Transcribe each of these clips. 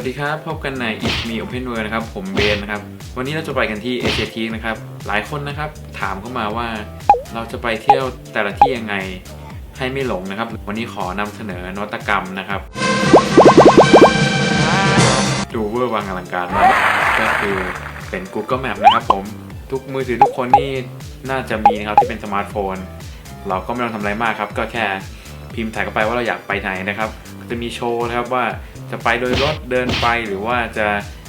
วัสดีครับ พบกันใน It Me Open World นะครับ ผมเบนนะครับ วันนี้เราจะไปกันที่เอเชียทีนะครับ หลายคนนะครับ ถามเข้ามาว่าเราจะไปเที่ยวแต่ละที่ยังไงให้ไม่หลงนะครับ วันนี้ขอนำเสนอนวัตกรรมนะครับ ดูเวอร์วังอลังการมากก็คือเป็น Google Map นะครับผม ทุกมือถือทุกคนนี่น่าจะมีนะครับที่เป็นสมาร์ทโฟน เราก็ไม่ต้องทำอะไรมากครับ ก็แค่พิมพ์ถ่ายเข้าไปว่าเราอยากไปไหนนะครับ จะมีโชว์นะครับว่า จะไปโดยรถเดินไปหรือว่าจะ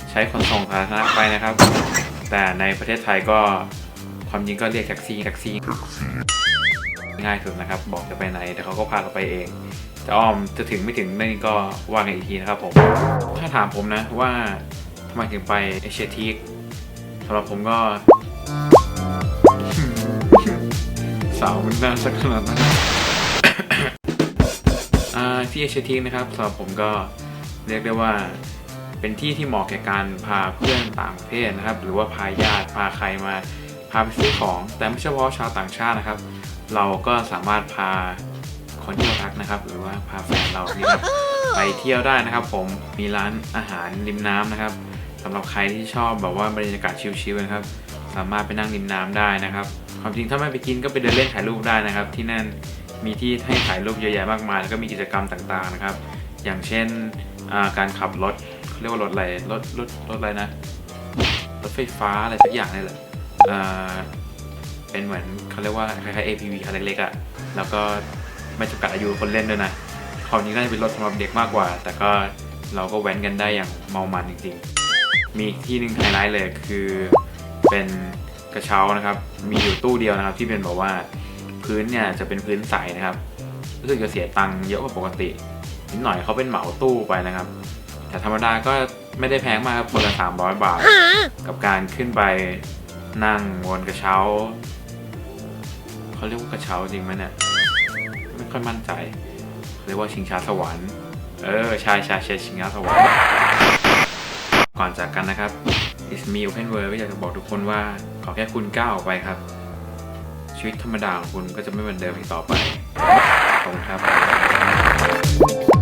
ใช้ขนส่งสาธารณะไปนะครับ แต่ในประเทศไทยก็ความจริงก็เรียกแท็กซี่แท็กซี่ง่ายสุดนะครับ บอกจะไปไหนแต่เขาก็พาเราไปเองจะอ้อมจะถึงไม่ถึงนี่ก็ว่ากันอีกทีนะครับผมถ้าถามผมนะว่าทำไมถึงไปเอเชียทีกสำหรับผมก็สาวมันน่าสักขนาดนั้นที่เอเชียทีคนะครับสำหรับผมก็ เรียกได้ว่าเป็นที่ที่เหมาะแก่การพาเพื่อนต่างประเทศนะครับ หรือว่าพาญาติพาใครมาพาไปซื้อของ แต่ไม่เฉพาะชาวต่างชาตินะครับ เราก็สามารถพาคนที่เรารักนะครับ หรือว่าพาแฟนเรานี่ครับไปเที่ยวได้นะครับ ผมมีร้านอาหารริมน้ำนะครับสำหรับใครที่ชอบแบบว่าบรรยากาศชิลๆนะครับ สามารถไปนั่งริมน้ำได้นะครับความจริงถ้าไม่ไปกินก็ไปเดินเล่นถ่ายรูปได้นะครับ ที่นั่นมีที่ให้ถ่ายรูปเยอะแยะมากมายแล้วก็มีกิจกรรมต่างๆนะครับ อย่างเช่น อ่าการขับรถเขาเรียกว่ารถอะไรรถรถรถอะไรนะรถไฟฟ้าอะไรสักอย่างนี่แหละอ่าเป็นเหมือนเขาเรียกว่าคล้ายๆ APV คันเล็กๆอะ่ะแล้วก็ไม่จำกัดอายุคนเล่นด้วยนะความจริงน่าจะเป็นรถสำหรับเด็กมากกว่า แต่ก็เราก็แว้นกันได้อย่างเมามันจริงๆ มีที่หนึ่งไฮไลท์เลยคือเป็นกระเช้านะครับ มีอยู่ตู้เดียวนะครับ ที่เป็นแบบว่าพื้นเนี่ยจะเป็นพื้นใสนะครับ รู้สึกจะเสียตังค์เยอะกว่าปกติ นิดหน่อยเขาเป็นเหมาตู้ไปนะครับ แต่ธรรมดาก็ไม่ได้แพงมากครับคนละ300บาท กับการขึ้นไปนั่งบนกระเช้าเขาเรียกว่ากระเช้าจริงไหมเนี่ยไม่ค่อยมั่นใจเขาเรียกว่าชิงช้าสวรรค์เออใช่ใช่ใช่ชิงช้าสวรรค์ก่อนจากกันนะครับ It's me Open World ก็อยากจะบอกทุกคนว่าขอแค่คุณก้าวออกไปครับ ชีวิตธรรมดาของคุณก็จะไม่เหมือนเดิมอีกต่อไปขอบคุณครับ